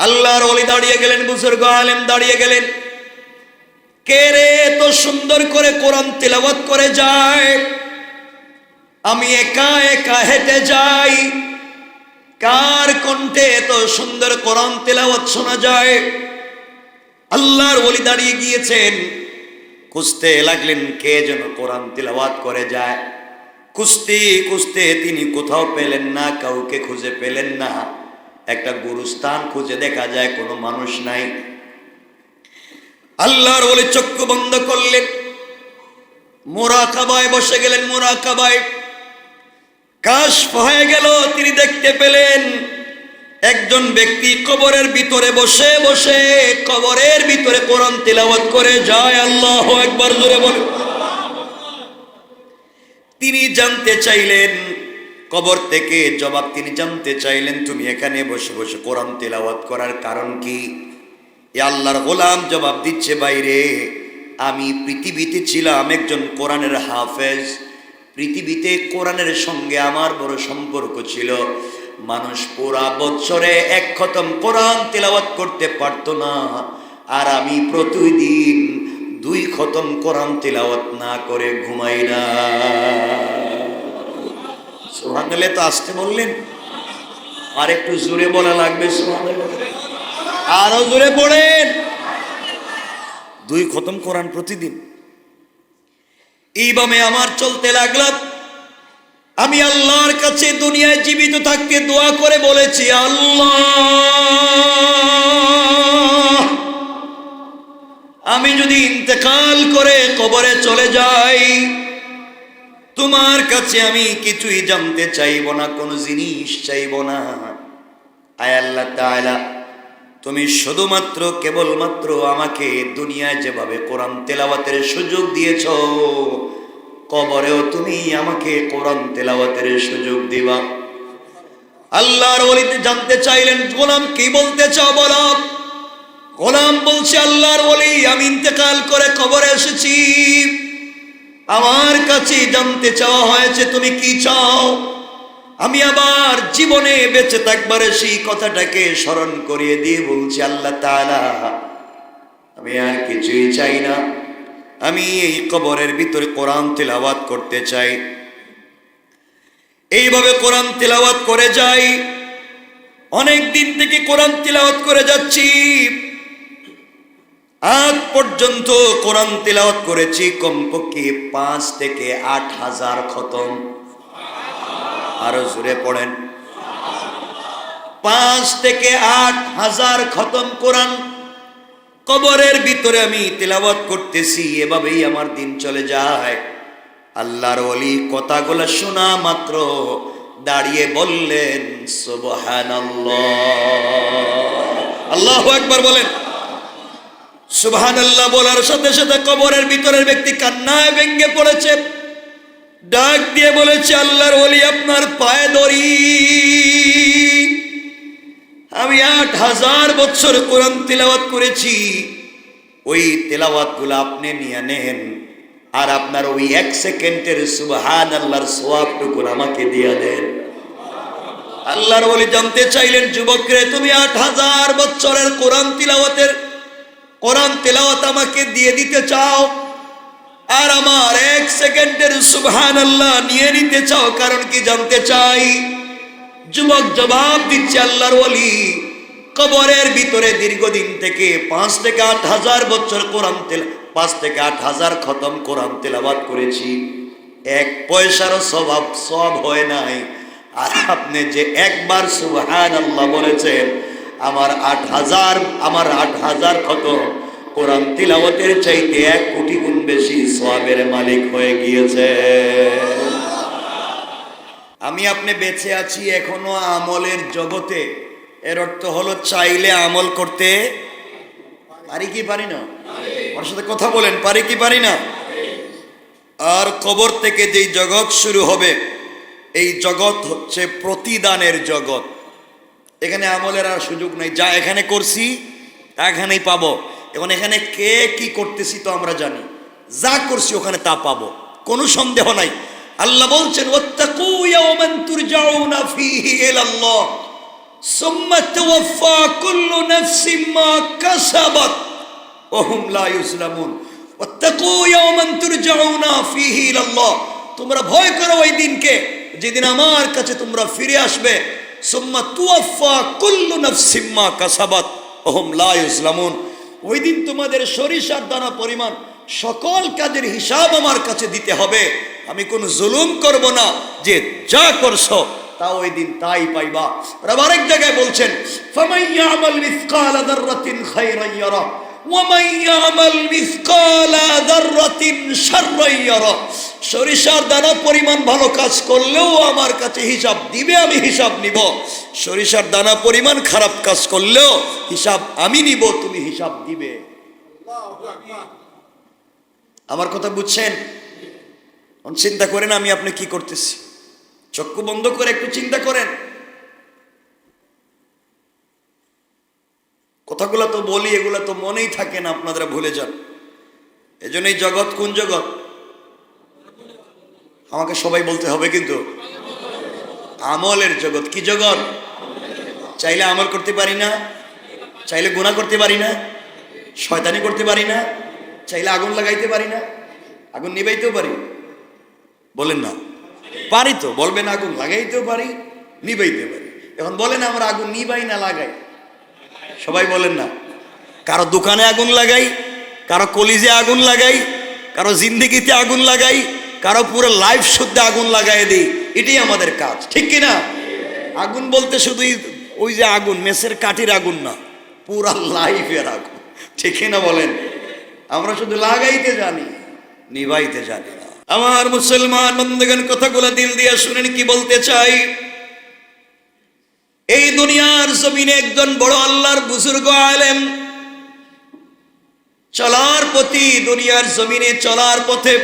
আল্লাহর অলি দাঁড়িয়ে গেলেন, বুজুর্গ আলেম দাঁড়িয়ে গেলেন। কে রে এত সুন্দর করে কোরআন তেলাওয়াত করে যায়? আমি একা একা হেঁটে যাই। কার কণ্ঠে এত সুন্দর কোরআন তেলাওয়াত শোনা যায়? আল্লাহর ওলি দাঁড়িয়ে গিয়েছেন। খুঁজতে লাগলেন কে যেন কোরআন তেলাওয়াত করে যায়। কুস্তি কুস্তে তিনি কোথাও পেলেন না, কাউকে খুঁজে পেলেন না। একটা গুরুস্থান খুঁজে দেখা যায়, কোনো মানুষ নাই। আল্লাহর বলে চক্ষু বন্ধ করলেন। মোরাকাবায় বসে গেলেন, মোরাকাবায়। কাশ হয়ে গেল, তিনি দেখতে পেলেন, একজন ব্যক্তি কবরের ভিতরে বসে বসে কবরের ভিতরে কোরআন তেলাওয়াত করে যায়। আল্লাহ একবার জোরে বলে তিনি জানতে চাইলেন কবর থেকে জবাব তিনি জানতে চাইলেন, তুমি এখানে বসে বসে কোরআন তেলাওয়াত করার কারণ কি? এ আল্লাহর গোলাম জবাব দিচ্ছে, বাইরে, আমি পৃথিবীতে ছিলাম একজন কোরআনের হাফেজ। পৃথিবীতে কোরআনের সঙ্গে আমার বড় সম্পর্ক ছিল। মানুষ পুরা বছরে এক খতম কোরআন তেলাওয়াত করতে পারতো না। আর আমি প্রতিদিন দুই খতম কোরআন তেলাওয়াত না করে ঘুমাই না। সোহাঙ্গলে তো আসতে বললেন। আর একটু জোরে বলা লাগবে সোহাঙ্গলে আরও জোরে পড়েন। দুই খতম কোরআন প্রতিদিন। এইভাবে আমার চলতে লাগলাম আমি আল্লাহর কাছে দুনিয়ায় জীবিত থাকতে দোয়া করে বলেছি, আল্লাহ, আমি যদি ইন্তেকাল করে কবরে চলে যাই তোমার কাছে আমি কিছুই জানতে চাইব না, কোনো জিনিস চাইব না। আয় আল্লাহ তুমি শুধুমাত্র, কেবলমাত্র আমাকে দুনিয়ায় যেভাবে কোরআন তেলাওয়াতের সুযোগ দিয়েছ, কবরেও তুমি আমাকে কোরআন তেলাওয়াতের সুযোগ দিবা। আল্লাহর ওলিতে জানতে চাইলেন, গোলাম কি বলতে চাও বলো? গোলাম বলছে, আল্লাহর ওলি, আমি ইন্তেকাল করে কবরে এসেছি। আমার কাছে জানতে চাওয়া হয়েছে, তুমি কি চাও? আমি আবার জীবনে বেঁচে থাকবারে সেই কথাটাকে স্মরণ করিয়ে দিয়ে বলছি, আল্লাহ আমি আর কিছুই চাই না। আমি এই কবরের ভিতরে কোরআন তেলাওয়াত করতে চাই। এইভাবে কোরআন তেলাওয়াত করে যাই। অনেক দিন থেকে কোরআন তেলাওয়াত করে যাচ্ছি। আজ পর্যন্ত কোরআন তেলাওয়াত করেছি কমপক্ষে পাঁচ থেকে আট হাজার খতম। আরও জুড়ে পড়েন। পাঁচ থেকে আট হাজার খতম কোরআন। কবরের ভিতরে আমি তেলাওয়াত করতেছি, এভাবেই আমার দিন চলে যায়। আল্লাহর অলি কথাগুলো শোনা মাত্র, দাঁড়িয়ে বললেন, সুবহানাল্লাহ। আল্লাহু একবার বলেন। সুবহান আল্লাহ বলার সাথে সাথে কবরের ভিতরের ব্যক্তি কান্নায় ভেঙ্গে পড়েছে। ডাক দিয়ে বলেছে, আল্লাহর ওলি আপনার পায়ে দড়ি। আমি আট হাজার বছর কোরআন তেলাওয়াত করেছি। ওই তেলাওয়াতগুলো আপনি নিয়ে নেন আর আপনার ওই এক সেকেন্ডের সুবহান আল্লাহর সোয়াবটুকুন আমাকে দিয়ে দেন। আল্লাহর বলে জানতে চাইলেন, যুবকরে, তুমি আট হাজার বছরের কোরআন তিলাওয়াতের কোরআন তেলাওয়াত আমাকে দিয়ে দিতে চাও আর আমার এক সেকেন্ডের সুবহান আল্লাহ নিয়ে নিতে চাও, কারণ কি জানতে চাই? যুবক জবাব দিচ্ছে আল্লাহর ওলি কবরের ভিতরে দীর্ঘদিন থেকে পাঁচ থেকে আট হাজার বছর কোরআন তেল, পাঁচ থেকে আট হাজার খতম কোরআন তেলাবাদ করেছি। এক পয়সারও স্বভাব, সব হয় নাই। আর আপনি যে একবার সুবহান আল্লাহ বলেছেন আমার আট হাজার, আমার আট হাজার খতম কোরআন তিলাওয়াতের চাইতে এক কোটি গুণ বেশি সবের মালিক হয়ে গিয়েছে। আমি আপনি বেঁচে আছি এখনও আমলের জগতে। এর অর্থ হলো চাইলে আমল করতে পারি কি পারি না? আমার সাথে কথা বলেন, পারি কি পারি না? আর কবর থেকে যেই জগৎ শুরু হবে, এই জগৎ হচ্ছে প্রতিদানের জগৎ। এখানে আমলের আর সুযোগ নেই। যা এখানে করছি, তা এখানেই পাবো। এখন এখানে কে কি করতেছি তো আমরা জানি। যা করছি ওখানে তা পাবো। কোনো সন্দেহ নাই। আল্লাহ বলছেন তোমরা ভয় করো ওই দিনকে, যেদিন আমার কাছে তোমরা ফিরে আসবে। সুম্মা তুয়াফা কুল্লু নাফসিম মা কাসাবাত তোমাদের সরিষার দানা পরিমাণ সকল কাজের হিসাব আমার কাছে দিতে হবে। আমি কোনো জুলুম করব না, যে যা করছ তা ওই দিন তাই পাইবা। আবার আরেক জায়গায় বলছেন, ফামাইয়ামাল মিসকালা দাররাতিন খায়রান ইয়ারা। সরিষার দানা পরিমাণ ভালো কাজ করলেও আমার কাছে হিসাব দিবে, আমি হিসাব নিব। সরিষার দানা পরিমাণ খারাপ কাজ করলেও হিসাব আমি নিব, তুমি হিসাব দিবে। আমার কথা বুঝছেন? চিন্তা করেন আমি আপনি কি করতেছি। চক্ষু বন্ধ করে একটু চিন্তা করেন। কথাগুলো তো বলি, এগুলো তো মনেই থাকে না আপনারা ভুলে যান। এজন্যই জগৎ কোন জগৎ? আমাকে সবাই বলতে হবে কিন্তু। আমলের জগৎ, কি জগৎ? চাইলে আমল করতে পারি না, চাইলে গুণা করতে পারি না, শয়তানি করতে পারি না, চাইলে আগুন লাগাইতে পারি না, আগুন নিবাইতেও পারি। বলেন না। পারি তো বলবেন আগুন লাগাইতেও পারি নিবাইতে পারি। এখন বলেন আমরা আগুন নিবাই না লাগাই। সবাই বলেন না। কারও দোকানে আগুন লাগাই, কারও কলিজে আগুন লাগাই, কারও জিন্দিগিতে আগুন লাগাই, কারও পুরো লাইফ শুদ্ধে আগুন লাগাই দিই, এটাই আমাদের কাজ। ঠিক কি না? আগুন বলতে শুধুই ওই যে আগুন, মেসের কাঠির আগুন না, পুরা লাইফের আগুন। ঠিক কি না বলেন? আমরা শুধু লাগাইতে জানি, নিভাইতে জানি না। আমার মুসলমান বন্ধুগণ, কথাগুলো দিল দিয়ে শুনেন কি বলতে চাই? এই দুনিয়ার জমিনে একজন বড় আল্লাহর বুজুর্গ আলেম চলার প্রতি দুনিয়ার জমিনে চলার পথে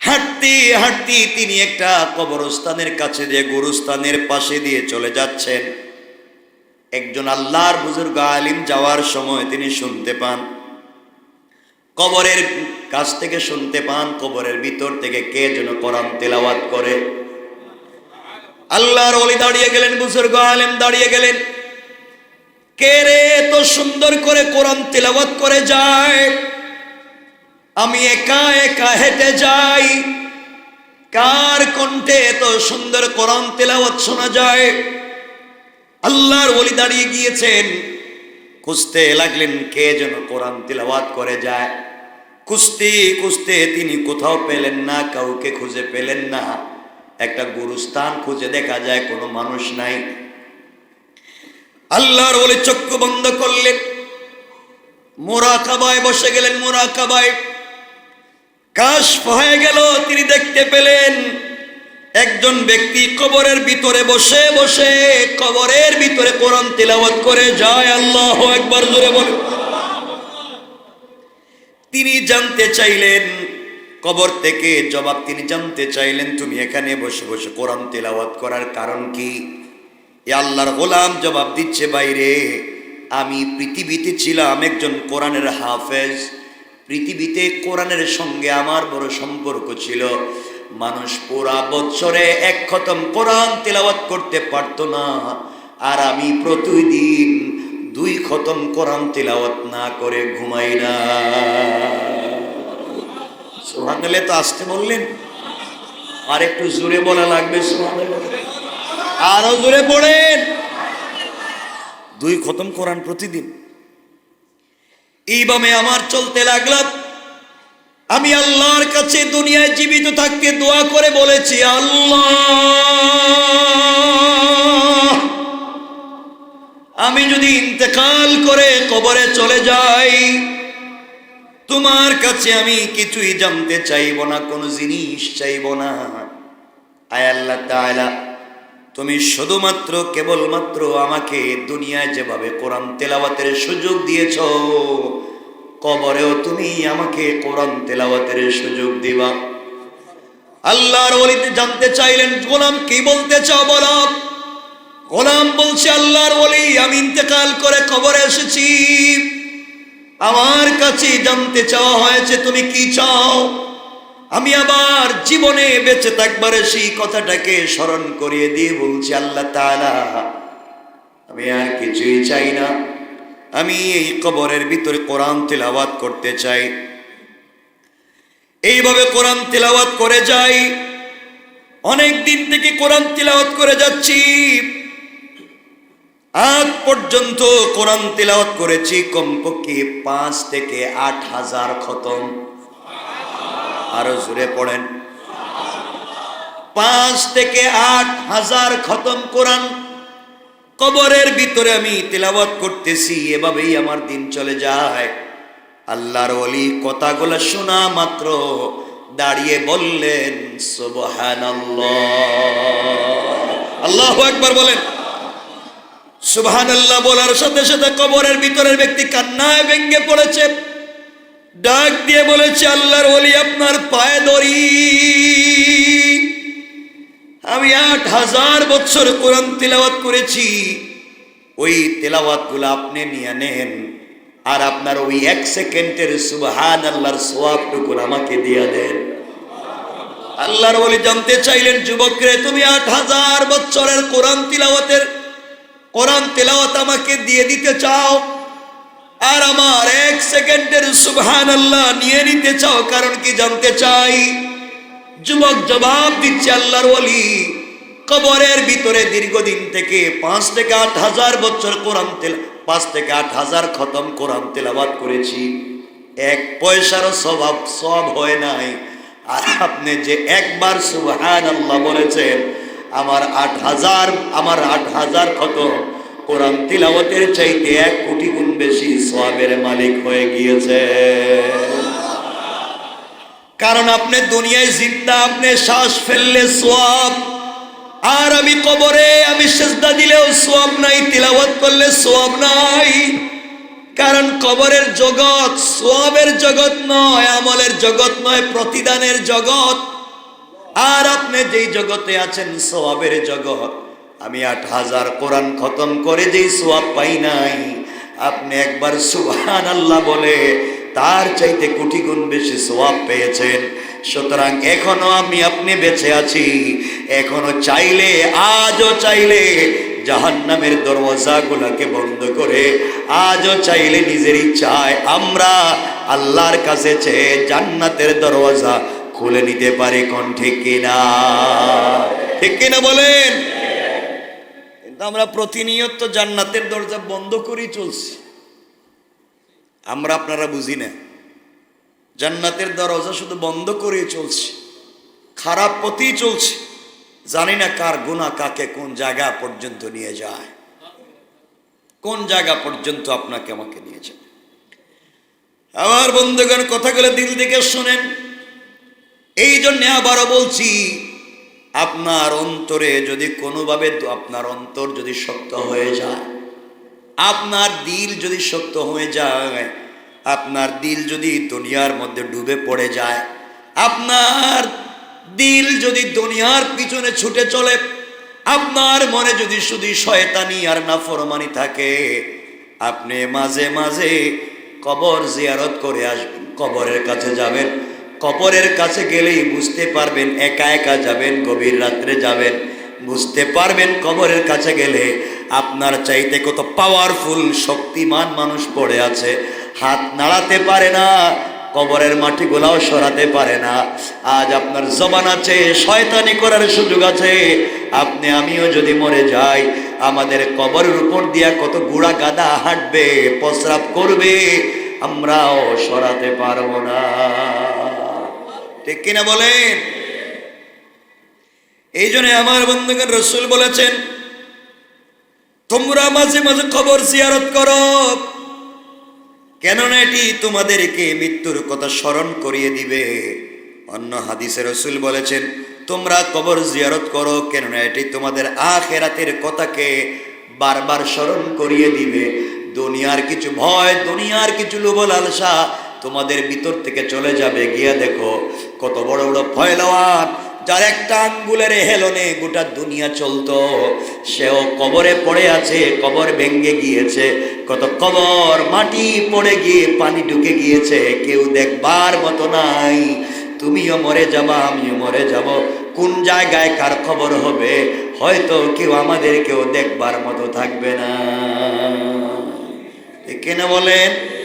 হাঁটতে হাঁটতে তিনি একটা কবরস্থানের কাছে দিয়ে, গুরুস্থানের পাশে দিয়ে চলে যাচ্ছেন। একজন আল্লাহর বুজুর্গ আলিম যাওয়ার সময় তিনি শুনতে পান, কবরের কাছ থেকে শুনতে পান, কবরের ভিতর থেকে কে যেন কোরআন তেলাওয়াত করে। আল্লাহর অলি দাঁড়িয়ে গেলেন, বুজুর্গ আলেম দাঁড়িয়ে গেলেন। কে রে এত সুন্দর করে কোরআন তেলাওয়াত করে যায়? আমি একা একা হেঁটে যাই। কার কণ্ঠে এত সুন্দর কোরআন তেলাওয়াত শোনা যায়? আল্লাহর ওলি দাঁড়িয়ে গিয়েছেন। খুঁজতে লাগলেন কে যেন কোরআন তেলাওয়াত করে যায়। কুস্তি খুঁজতে তিনি কোথাও পেলেন না, কাউকে খুঁজে পেলেন না। একটা গুরুস্থান খুঁজে দেখা যায়, কোনো মানুষ নাই। আল্লাহর বলে চক্ষু বন্ধ করলেন। মোরা কাবায় বসে গেলেন মোরা কাবায় কাশ হয়ে গেল, তিনি দেখতে পেলেন, একজন ব্যক্তি কবরের ভিতরে বসে বসে কবরের ভিতরে কোরআন তেলাওয়াত করে যায়। আল্লাহ একবার জোরে বলে তিনি জানতে চাইলেন কবর থেকে জবাব তিনি জানতে চাইলেন, তুমি এখানে বসে বসে কোরআন তেলাওয়াত করার কারণ কি? এ আল্লাহর গোলাম জবাব দিচ্ছে, বাইরে, আমি পৃথিবীতে ছিলাম একজন কোরআনের হাফেজ। পৃথিবীতে কোরআনের সঙ্গে আমার বড় সম্পর্ক ছিল। মানুষ পুরা বছরে এক খতম কোরআন তেলাওয়াত করতে পারতো না। আর আমি প্রতিদিন দুই খতম কোরআন তেলাওয়াত না করে ঘুমাই না। সোহাঙ্গলে তো আসতে বললেন। আর একটু জোরে বলা লাগবে সোহাঙ্গলে আরও জোরে পড়েন। দুই খতম কোরআন প্রতিদিন। এইভাবে আমার চলতে লাগলাম আমি আল্লাহর কাছে দুনিয়ায় জীবিত থাকতে দোয়া করে বলেছি, আল্লাহ। আমি যদি ইন্তেকাল করে কবরে চলে যাই তোমার কাছে আমি কিছুই জানতে চাইব না, কোনো জিনিস চাইব না। আয় আল্লাহ তাআলা, তুমি শুধুমাত্র, কেবলমাত্র আমাকে দুনিয়ায় যেভাবে কোরআন তেলাওয়াতের সুযোগ দিয়েছ, কবরেও তুমি আমাকে কোরআন তেলাওয়াতের সুযোগ দিবা। আল্লাহর ওলিতে জানতে চাইলেন, গোলাম কি বলতে চাও বলো? গোলাম বলছে, আল্লাহর ওলি, আমি ইন্তেকাল করে কবরে এসেছি। আমার কাছে জানতে চাওয়া হয়েছে, তুমি কি চাও? আমি আবার জীবনে বেঁচে থাকবারে সেই কথাটাকে স্মরণ করিয়ে দিয়ে বলছি, আল্লাহ আমি আর কিছুই চাই না। আমি এই কবরের ভিতরে কোরআন তেলাওয়াত করতে চাই। এইভাবে কোরআন তেলাওয়াত করে যাই। অনেক দিন থেকে কোরআন তেলাওয়াত করে যাচ্ছি। আজ পর্যন্ত কোরআন তেলাওয়াত করেছি কমপক্ষে পাঁচ থেকে আট হাজার খতম। আরও জুড়ে পড়েন। পাঁচ থেকে আট হাজার খতম কোরআন। কবরের ভিতরে আমি তেলাওয়াত করতেছি, এভাবেই আমার দিন চলে যায়। আল্লাহর অলি কথাগুলো শোনা মাত্র, দাঁড়িয়ে বললেন, সুবহানাল্লাহ। আল্লাহু আকবার বলেন সুবহানাল্লাহ বলার সাথে সাথে কবরের ভিতরের ব্যক্তি কান্নায় ভেঙ্গে পড়েছে। ডাক দিয়ে বলেছে, আল্লাহর ওলি আপনার পায়ে দড়ি আমি আট হাজার বছর কোরআন তেলাওয়াত করেছি। ওই তেলাওয়াতগুলো আপনি নিয়ে নেন আর আপনার ওই এক সেকেন্ডের সুবহান আল্লাহর সোয়াবটুকুন আমাকে দিয়ে দেন। আল্লাহর বলে জানতে চাইলেন, যুবকরে, তুমি আট হাজার বছরের কোরআন তিলাওয়াতের কোরআন তেলাওয়াত আমাকে দিয়ে দিতে চাও? আর আমার এক সেকেন্ডের সুবহান আল্লাহ নিয়ে নিতে চাও, কারণ কি জানতে চাই? যুবক জবাব দিচ্ছে আল্লাহর ওলি, কবরের ভিতরে দীর্ঘদিন থেকে পাঁচ থেকে আট হাজার বছর কোরআন তেল, পাঁচ থেকে আট হাজার খতম কোরআন তেলাবাদ করেছি। এক পয়সারও স্বভাব, সব হয় নাই। আর আপনি যে একবার সুবহান আল্লাহ বলেছেন আমার আট হাজার, আমার আট হাজার খতম কোরআন তিলাওয়াতের চাইতে এক কোটি গুণ বেশি সবের মালিক হয়ে গিয়েছে। কারণ আপনি দুনিয়ায় জিন্দা, আপনি শ্বাস ফেললে সোয়াব আর আমি কবরে, আমি সেজদা দিলেও সোয়াব নাই, তিলাওয়াত করলে সোয়াব নাই। কারণ কবরের জগৎ সোয়াবের জগৎ নয়, আমলের জগৎ নয়, প্রতিদানের জগৎ। আর আপনি যেই জগতে আছেন, সোয়াবের জগৎ। আমি আট হাজার কোরআন খতম করে যেই সোয়াব পাই নাই, আপনি একবার সুহান আল্লাহ বলে তার চাইতে কোটি গুণ বেশি সোয়াব পেয়েছেন। সুতরাং এখনও আমি আপনি বেঁচে আছি। এখনও চাইলে, আজও চাইলে জাহান্নামের দরওয়াজাগুলোকে বন্ধ করে, আজও চাইলে নিজের ইচ্ছায় আমরা আল্লাহর কাছে চেয়ে জান্নাতের দরওয়াজা খুলে নিতে পারে কোন ঠিক কিনা। ঠিক কিনা বলেন? কিন্তু আমরা প্রতিনিয়ত জান্নাতের দরজা বন্ধ করেই চলছি। আমরা আপনারা বুঝি না। জান্নাতের দরজা শুধু বন্ধ করে চলছি। খারাপ পথেই চলছে। জানি না কার গুণা কাকে কোন জায়গা পর্যন্ত নিয়ে যায়। কোন জায়গা পর্যন্ত আপনাকে আমাকে নিয়ে যায়। আমার বন্ধুগণ, কথাগুলো দিল থেকে শোনেন। জন্য আবারও বলছি, আপনার অন্তরে যদি কোনোভাবে আপনার অন্তর যদি শক্ত হয়ে যায়, আপনার দিল যদি শক্ত হয়ে যায়, আপনার দিল যদি দুনিয়ার মধ্যে ডুবে পড়ে যায়, আপনার দিল যদি দুনিয়ার পিছনে ছুটে চলে, আপনার মনে যদি শুধু শয়তানি আর না নাফরমানি থাকে, আপনি মাঝে মাঝে কবর জিয়ারত করে আসবেন, কবরের কাছে যাবেন। কবরের কাছে গেলেই বুঝতে পারবেন, একা একা যাবেন, গভীর রাত্রে যাবেন, বুঝতে পারবেন কবরের কাছে গেলে আপনার চাইতে কত পাওয়ারফুল শক্তিমান মানুষ পড়ে আছে। হাত নাড়াতে পারে না, কবরের মাটিগুলাও সরাতে পারে না। আজ আপনার জবান আছে, শয়তানি করার সুযোগ আছে। আপনি, আমিও যদি মরে যাই, আমাদের কবরের উপর দিয়া কত গুড়া গাদা হাঁটবে, প্রস্রাব করবে, আমরাও সরাতে পারব না। ঠিক কিনা বলেন? এই জন্য আমার বন্ধুগণ রসুল বলেছেন, তোমরা মাঝে মাঝে খবর জিয়ারত করো। কেননা এটি তোমাদেরকে মৃত্যুর কথা স্মরণ করিয়ে দিবে। অন্য হাদিসে রসুল বলেছেন, তোমরা কবর জিয়ারত করো কেননা এটি তোমাদের আখেরাতের কথাকে বারবার স্মরণ করিয়ে দিবে। দুনিয়ার কিছু ভয়, দুনিয়ার কিছু লোভ লালসা তোমাদের ভিতর থেকে চলে যাবে। গিয়ে দেখো, কত বড় বড় ফয়লাওয়ান যার একটা আঙ্গুলের হেলনে গোটা দুনিয়া চলতো। সেও কবরে পড়ে আছে, কবর ভেঙ্গে গিয়েছে। কত কবর, মাটি পড়ে গিয়ে পানি ঢুকে গিয়েছে। কেউ দেখবার মতো নাই। তুমিও মরে যাবা, আমিও মরে যাব। কোন জায়গায় কার খবর হবে? হয়তো কেউ আমাদেরকেও দেখবার মতো থাকবে না। কেন বলেন?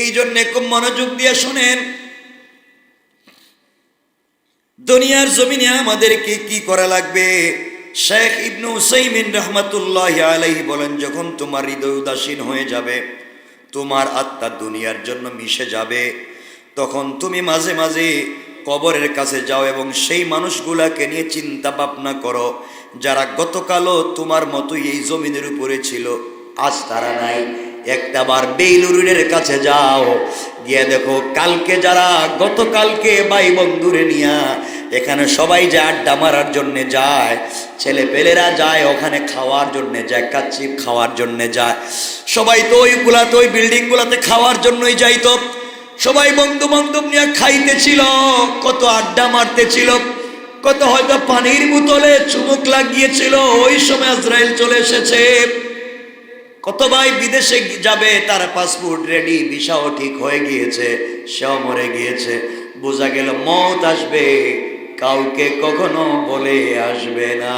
এই জন্য খুব মনোযোগ দিয়ে শোনেন, দুনিয়ার জমিনে আমাদেরকে কি করা লাগবে? শেখ ইবনু উসাইমিন রহমাতুল্লাহ আলাইহি বলেন, যখন তোমার হৃদয় উদাসীন হয়ে যাবে, তোমার আত্মা দুনিয়ার জন্য মিশে যাবে, তখন তুমি মাঝে মাঝে কবরের কাছে যাও এবং সেই মানুষগুলাকে নিয়ে চিন্তা ভাবনা করো, যারা গতকালও তোমার মতোই এই জমিনের উপরে ছিল, আজ তারা নাই। একটা বার বেইলুরের কাছে যাও। গিয়ে দেখো, কালকে যারা, গতকালকে ভাই বন্ধুরে নিয়া এখানে সবাই যে আড্ডা মারার জন্য যায়, ছেলে পেলেরা যায়, ওখানে খাওয়ার জন্য যায়, কাচ্চি খাওয়ার জন্য যায়। সবাই তো ওইগুলাতে ওই বিল্ডিং গুলাতে খাওয়ার জন্যই যাইতো। সবাই বন্ধু বান্ধব নিয়ে খাইতেছিল, কত আড্ডা মারতেছিল, কত হয়তো পানির বোতলে চুমুক লাগিয়েছিল। ওই সময় আজরাইল চলে এসেছে। কত ভাই বিদেশে যাবে, তার পাসপোর্ট রেডি ভিসাও ঠিক হয়ে গিয়েছে, সেও মরে গিয়েছে। বোঝা গেল মত আসবে, কাউকে কখনো বলে আসবে না।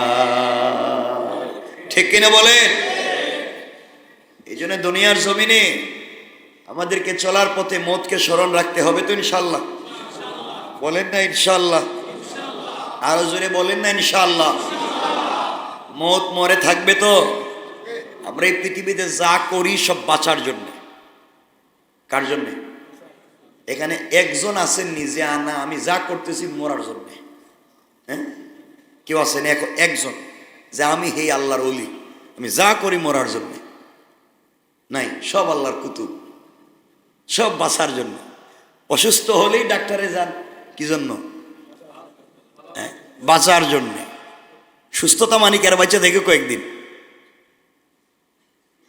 ঠিক কিনা বলেন? এই জন্য দুনিয়ার জমিনে আমাদেরকে চলার পথে মতকে স্মরণ রাখতে হবে তো ইনশাল্লাহ। বলেন না ইনশাল্লাহ। আরও জোরে বলেন না ইনশাল্লাহ। মত মরে থাকবে তো? আমরা এই পৃথিবীতে যা করি সব বাঁচার জন্য। কার জন্য? এখানে একজন আছেন নিজে আনা আমি যা করতেছি মরার জন্য। হ্যাঁ? কেউ আছেন একজন। যে আমি হে আল্লাহর অলি আমি যা করি মরার জন্য। নাই সব আল্লাহর কুতুব। সব বাঁচার জন্য। অসুস্থ হলেই ডাক্তারে যান কি জন্য? হ্যাঁ, বাঁচার জন্যে। সুস্থতা মানি কেন বাচ্চা দেখে কয়েকদিন।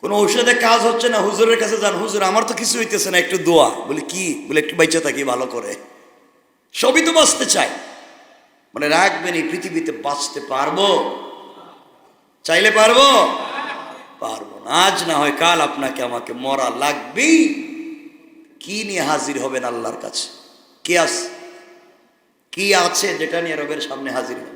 কোনো ঔষধে কাজ হচ্ছে না, হুজুরের কাছে যান। হুজুর, আমার তো কিছু হইতেছে না, একটু দোয়া। বলি, কি? বলে, একটু বাচ্চা থাকি, ভালো করে। সবই তো বাঁচতে চাই মানে রাখবেন, এই পৃথিবীতে বাঁচতে পারব। চাইলে পারব? পারব না। আজ না হয় কাল আপনাকে আমাকে মরা লাগবেই। কি নিয়ে হাজির হবেন আল্লাহর কাছে? কি আছে কি আছে যেটা নিয়ে রবের সামনে হাজির হবেন?